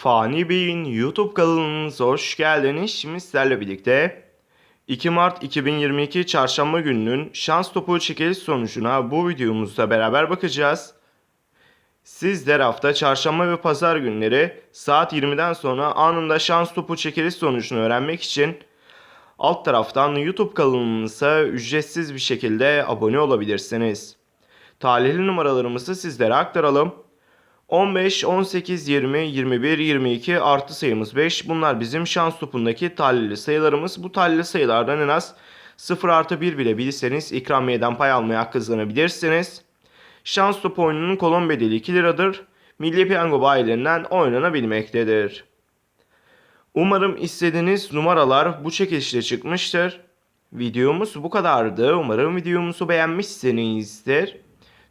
Fani Bey'in YouTube kanalınıza hoş geldiniz. Şimdi sizlerle birlikte 2 Mart 2022 Çarşamba gününün şans topu çekiliş sonucuna bu videomuzda beraber bakacağız. Sizler hafta çarşamba ve pazar günleri saat 20'den sonra anında şans topu çekiliş sonucunu öğrenmek için alt taraftan YouTube kanalımıza ücretsiz bir şekilde abone olabilirsiniz. Talihli numaralarımızı sizlere aktaralım. 15, 18, 20, 21, 22 artı sayımız 5. Bunlar bizim şans topundaki talihli sayılarımız. Bu talihli sayılardan en az 0 artı 1 bile bilirseniz ikramiyeden pay almaya hak kazanabilirsiniz. Şans topu oyununun kolon bedeli 2 liradır. Milli Piyango bayilerinden oynanabilmektedir. Umarım istediğiniz numaralar bu çekilişte çıkmıştır. Videomuz bu kadardı. Umarım videomuzu beğenmişsinizdir.